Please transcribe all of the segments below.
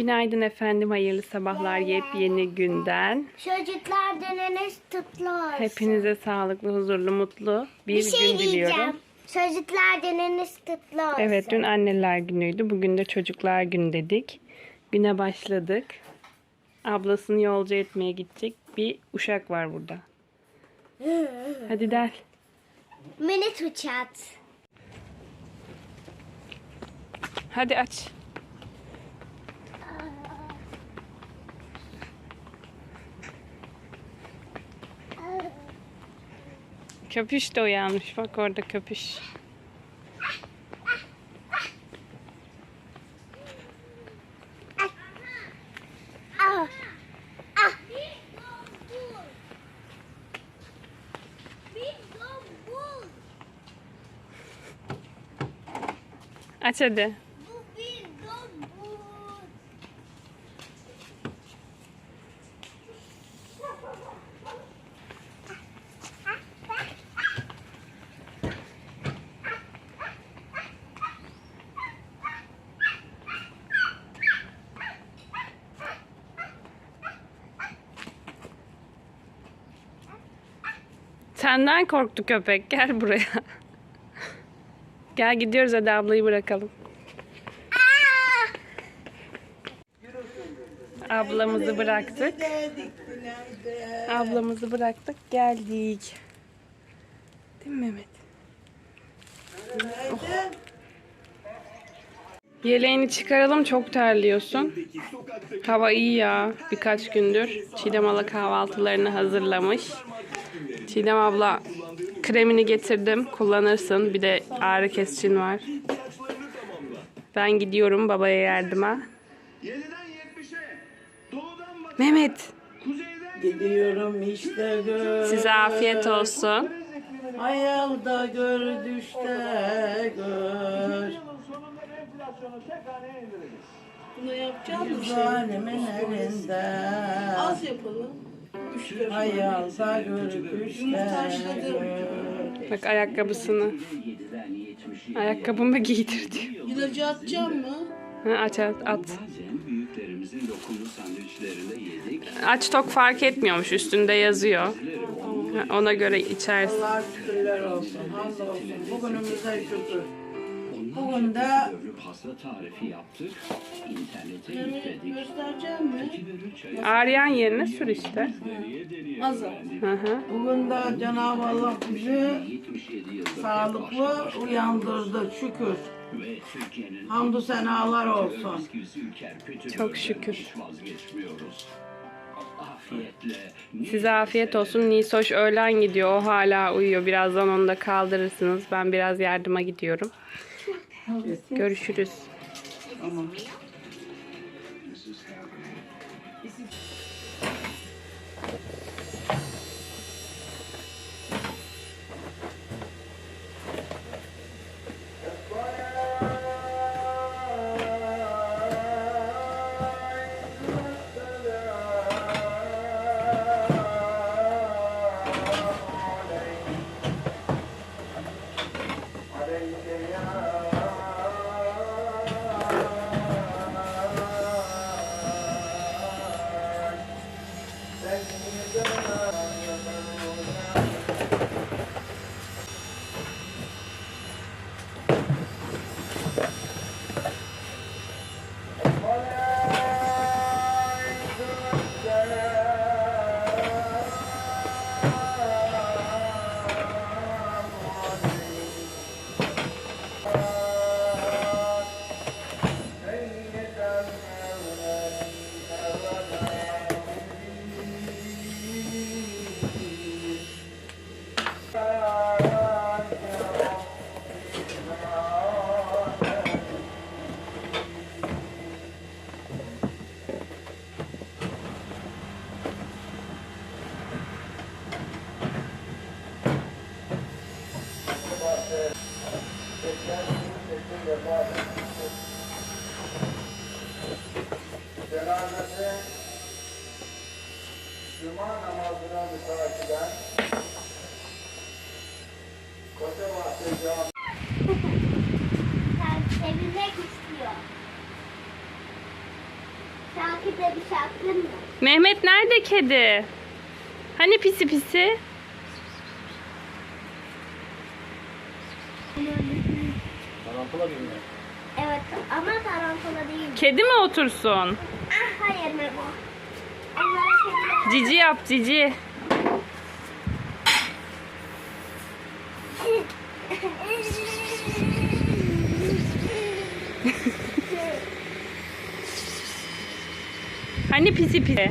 Günaydın efendim, hayırlı sabahlar yepyeni günden. Çocuklar döneniz tutlu olsun. Hepinize sağlıklı, huzurlu, mutlu bir, bir şey gün diliyorum. diyeceğim. Çocuklar döneniz tutlu olsun. Evet, dün anneler günüydü. Bugün de çocuklar günü dedik. Güne başladık. Ablasını yolcu etmeye gidecek bir uşak var burada. Hadi del. Minit uçat. Hadi aç. Köpüş de uyanmış. Bak orada köpüş. Aç hadi. Senden korktu köpek. Gel buraya. Gel gidiyoruz hadi ablayı bırakalım. Ablamızı bıraktık. Ablamızı bıraktık geldik. Değil mi Mehmet? Oh. Yeleğini çıkaralım çok terliyorsun. Hava iyi ya birkaç gündür. Çiğdem abla kahvaltılarını hazırlamış. Çiğdem abla kremini getirdim kullanırsın. Bir de ağrı kesicin var. Ben gidiyorum babaya yardıma. 7'den 70'e, doğudan batıya, Mehmet Gidiyorum işte gör. size afiyet olsun. Hayalda gör düşte gör. yılın sonunda enflasyonu tek haneye indireceğiz. Bunu yapacağım mı şey? Zalimin elinde. Az yapalım. Hayalda gör düşte gör. Bak ayakkabısını. Ayakkabımı giydir diyor. İlacı atacağım mı? Ha, aç at. at. Aç tok fark etmiyormuş üstünde yazıyor. Ona göre içersin. Allah şükürler olsun. Hamdolsun. Bugünümüze şükür. Bugün de pasta tarifi yaptık. İnternete yükledik. göstereceğim mi? Ağrıyan yerine sür işte. Az az. Hı hı. bugün de Cenab-ı Allah bizi 77 yıldır sağlıklı uyandırdı şükür. Hamdü senalar olsun. Çok şükür. Size afiyet olsun. Nisoş öğlen gidiyor. O hala uyuyor. Birazdan onu da kaldırırsınız. Ben biraz yardıma gidiyorum. Görüşürüz. Cenazesi Mehmet nerede kedi? Hani pisi pisi? Evet ama tarantula değil. Kedi mi otursun? Ah hayır Memo. Cici yap cici. Hani pisi pisi?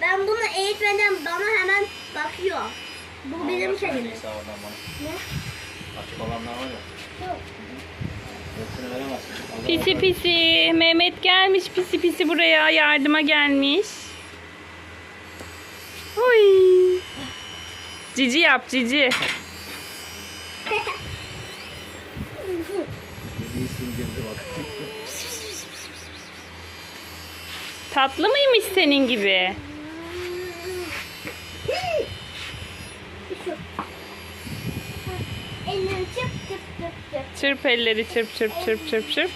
Ben bunu eğitmeden bana hemen bakıyor. Bu bizim kedimiz. Ne? Açık olanlar var ya. Yok. Pisi pisi. Mehmet gelmiş pisi pisi buraya yardıma gelmiş. Oy. Cici yap cici. Tatlı mıymış senin gibi? Çıp çıp çıp çıp. Çırp elleri çırp çırp çırp çırp çırp.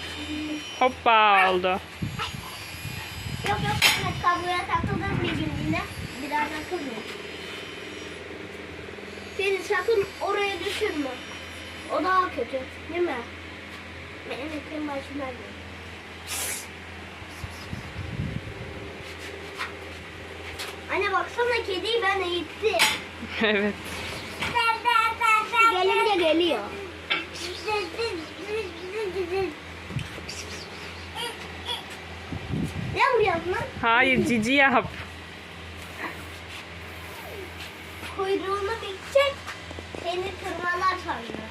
Hoppa oldu. Yok yok evet, kabloya takıldı bir gün yine. Bir daha takılmıyor. Seni sakın oraya düşürme. O daha kötü değil mi? Benim ekrim başıma geldi. Anne baksana kediyi ben eğittim. evet. Gelince geliyor. Ne vuruyorsun lan? Hayır cici yap. Kuyruğunu bir çek. Seni tırmalar sonra.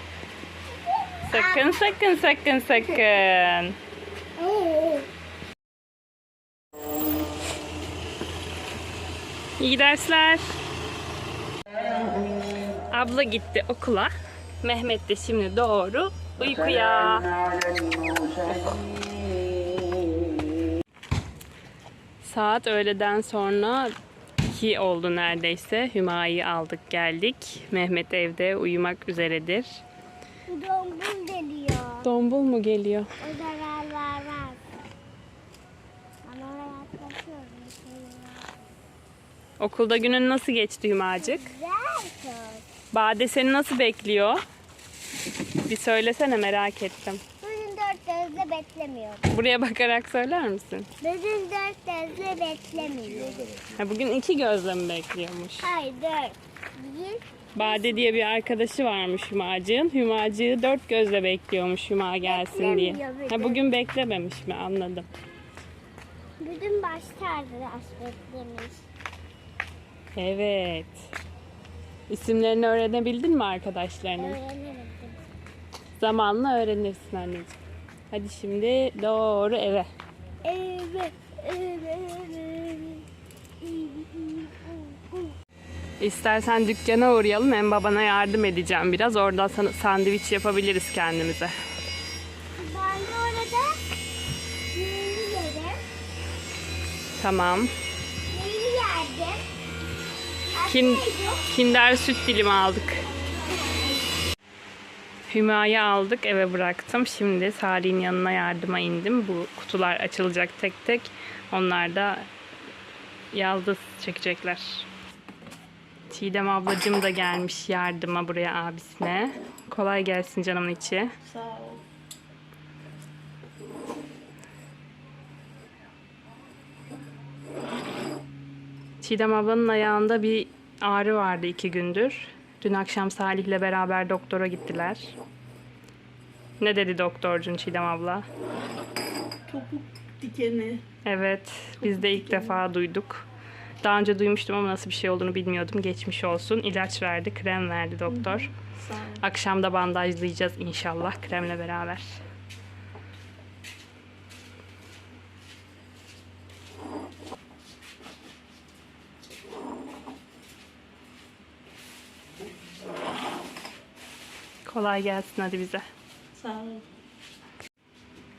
Sakın sakın sakın sakın. İyi dersler. Abla gitti okula. Mehmet de şimdi doğru uykuya. Saat öğleden sonra 2 oldu neredeyse. Hümayı aldık geldik. Mehmet evde uyumak üzeredir. Dombul geliyor. Dombul mu geliyor? O zararlar var. Ama yaklaşıyorum. Okulda günün nasıl geçti Hümacık? Güzel. Bade seni nasıl bekliyor? Bir söylesene merak ettim. Bugün dört gözle beklemiyorum. Buraya bakarak söyler misin? Bugün dört gözle beklemiyorum. Ha, bugün iki gözle mi bekliyormuş? Hayır dört. Bir. Bade diye bir arkadaşı varmış Hümacığın. Hümacığı dört gözle bekliyormuş Hüma gelsin diye. Beklemiyor Ha, bugün. beklememiş mi anladım. Bugün başlardı beklemiş. Evet. İsimlerini öğrenebildin mi arkadaşlarının? Öğrenemedim. Zamanla öğrenirsin anneciğim. Hadi şimdi doğru eve. Evet. Evet. İstersen dükkana uğrayalım hem babana yardım edeceğim biraz. Oradan sandviç yapabiliriz kendimize. Ben de orada yerim. Tamam. Kin, kinder süt dilimi aldık. Hüma'yı aldık eve bıraktım. Şimdi Salih'in yanına yardıma indim. Bu kutular açılacak tek tek. Onlar da yaldız çekecekler. Çiğdem ablacığım da gelmiş yardıma buraya abisine. Kolay gelsin canımın içi. Sağ ol. Çiğdem ablanın ayağında bir ağrı vardı iki gündür. Dün akşam Salih'le beraber doktora gittiler. Ne dedi doktorcun Çiğdem abla? Topuk dikeni. Evet, biz de ilk defa duyduk. Daha önce duymuştum ama nasıl bir şey olduğunu bilmiyordum. Geçmiş olsun. İlaç verdi, krem verdi doktor. Sağ ol. Akşam da bandajlayacağız inşallah kremle beraber. Kolay gelsin hadi bize. Sağ ol.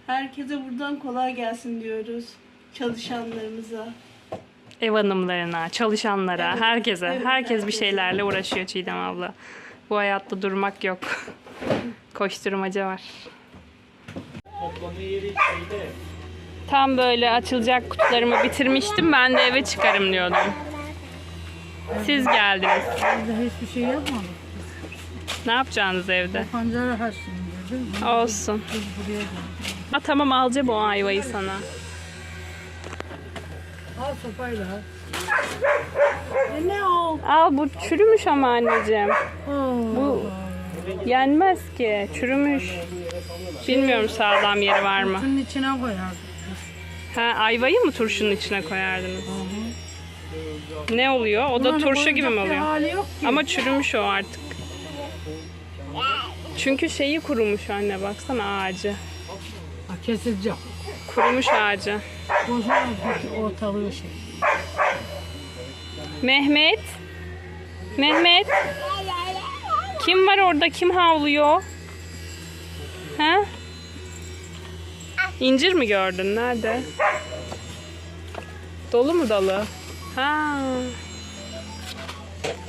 Herkese buradan kolay gelsin diyoruz. Çalışanlarımıza. Ev hanımlarına, çalışanlara, Evet, herkese. evet, herkes bir herkese. şeylerle uğraşıyor Çiğdem abla. Bu hayatta durmak yok. Koşturmaca var. Toplamı yeri şeyde. Tam böyle açılacak kutularımı bitirmiştim. Ben de eve çıkarım diyordum. Siz geldiniz. Biz de hiçbir şey yapmadık. Ne yapacaksınız evde? Pancara haşlayın dedim. Olsun. Biz buraya geldik. Ha, tamam alacağım o ayvayı sana. Al sopayla. E ne o? Al bu çürümüş ama anneciğim. Bu yenmez ki. Çürümüş. Bilmiyorum sağlam yeri var mı? Şunun içine koyardık. Ha ayvayı mı turşunun içine koyardınız? Ne oluyor? O da Bunların turşu gibi mi bir oluyor? hali yok ki. Ama çürümüş o artık. Çünkü şeyi kurumuş anne baksana ağacı. Kesilecek. Kurumuş ağacı. Bozulur ortalığı şey. Mehmet. Mehmet. Kim var orada? Kim havlıyor? Ha? İncir mi gördün? Nerede? Dolu mu dalı? Ha.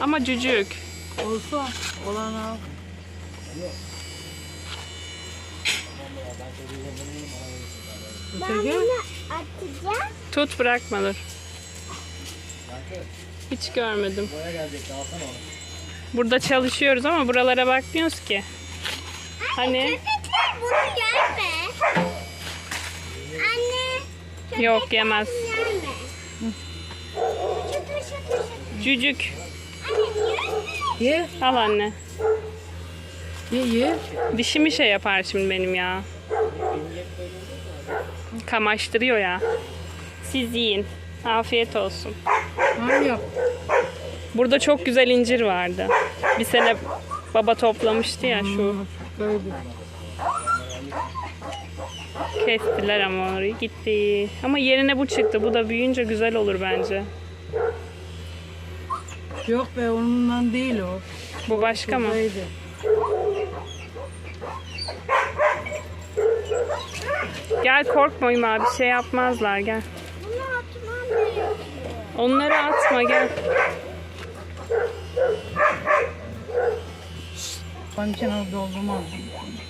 Ama cücük. Olsa olan al. Öteki Atacağım. Tut bırakma dur. Hiç görmedim. Buraya gelecekti alsana onu. Burada çalışıyoruz ama buralara bakmıyoruz ki. Hani Köpekler bunu. Anne. yok yemez. Şutur şutur şutur. Cücük. Anne niye ye Al anne. Ye ye. Dişimi şey yapar şimdi benim ya. Kamaştırıyor ya. Siz yiyin. Afiyet olsun. Yap. Burada çok güzel incir vardı. Bir sene baba toplamıştı ya şu. Böyle. Kestiler ama orayı gitti. Ama yerine bu çıktı. Bu da büyüyünce güzel olur bence. Yok be onundan değil o. Bu başka mı? Buradaydı. Gel korkma Uyma bir şey yapmazlar gel. Onları atma gel. Ben içine doldurmam.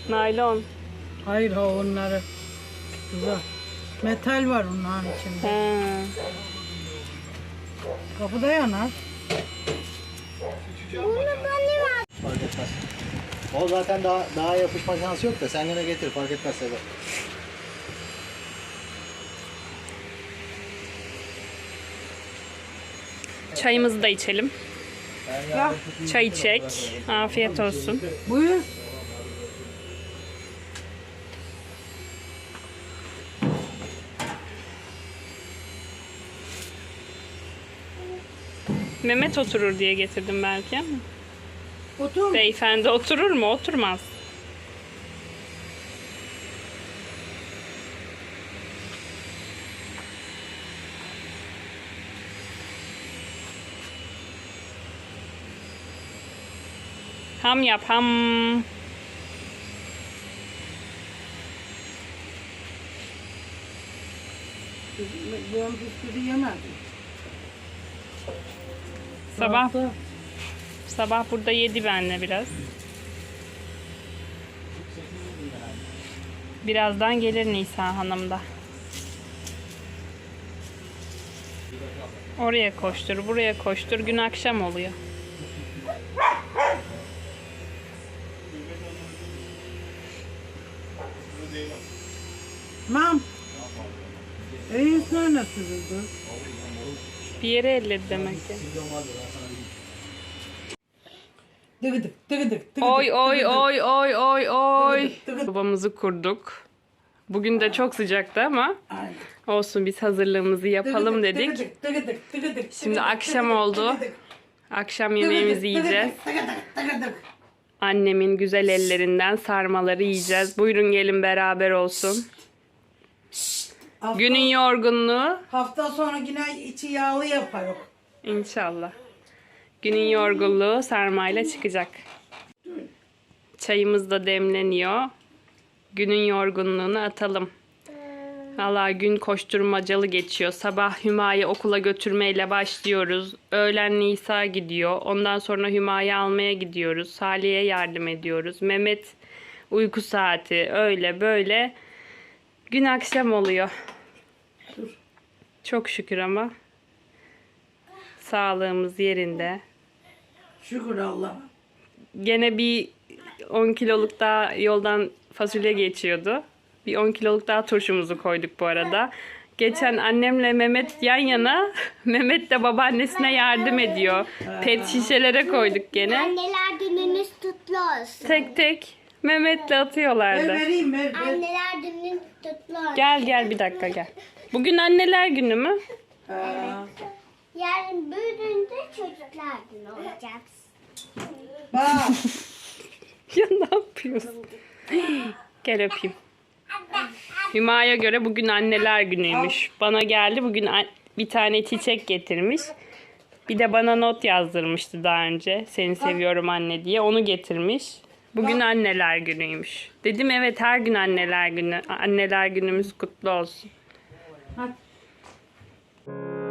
Naylon. Hayır ha onları. Güzel. Metal var onların içinde. Ha. Kapıda yanar. Bunu benim at. Fark etmez. O zaten daha daha yapışma şansı yok da sen yine getir fark etmez Sedat. Çayımızı da içelim. Çay içek. Afiyet olsun. Buyur. Mehmet oturur diye getirdim belki ama. Otur. Beyefendi oturur mu? Oturmaz. Ham yap ham. Ben bisküvi yemedim. Sabah Sabahta sabah burada yedi benle biraz. Birazdan gelir Nisa Hanım da. Oraya koştur, buraya koştur. Gün akşam oluyor. Oldu? Bir yere elledi demek ki. Dıgıdık dıgıdık dıgıdık. Oy oy oy oy oy oy. Babamızı kurduk. Bugün de çok sıcaktı ama Aynen. olsun biz hazırlığımızı yapalım dedik. dıgıdık, dıgıdık, dıgıdık, Şimdi akşam oldu. Akşam yemeğimizi yiyeceğiz. Annemin güzel ellerinden sarmaları yiyeceğiz. Buyurun gelin beraber olsun. Hafta, Günün yorgunluğu hafta sonra yine içi yağlı yaparız. inşallah. Günün yorgunluğu sarmayla çıkacak. Çayımız da demleniyor. Günün yorgunluğunu atalım. Valla gün koşturmacalı geçiyor. Sabah Hüma'yı okula götürmeyle başlıyoruz. Öğlen Nisa gidiyor. Ondan sonra Hüma'yı almaya gidiyoruz. Salih'e yardım ediyoruz. Mehmet uyku saati öyle böyle. Gün akşam oluyor. Çok şükür ama. Sağlığımız yerinde. Şükür Allah'a. Gene bir 10 kiloluk daha yoldan fasulye geçiyordu. Bir 10 kiloluk daha turşumuzu koyduk bu arada. Geçen annemle Mehmet yan yana. Mehmet de babaannesine yardım ediyor. Pet şişelere koyduk gene. Anneler gününüz kutlu olsun. Tek tek Mehmet'le atıyorlardı. vereyim ver. ver. Anneler gününüz kutlu olsun. Gel gel bir dakika gel. Bugün anneler günü mü? Ha. Yarın büyüdüğünde çocuklar günü olacak. Bak. Ya ne yapıyorsun? Gel öpeyim. Hüma'ya göre bugün anneler günüymüş. Bana geldi bugün bir tane çiçek getirmiş. Bir de bana not yazdırmıştı daha önce. Seni seviyorum anne diye. Onu getirmiş. Bugün anneler günüymüş. Dedim evet her gün anneler günü. Anneler günümüz kutlu olsun. আচ্ছা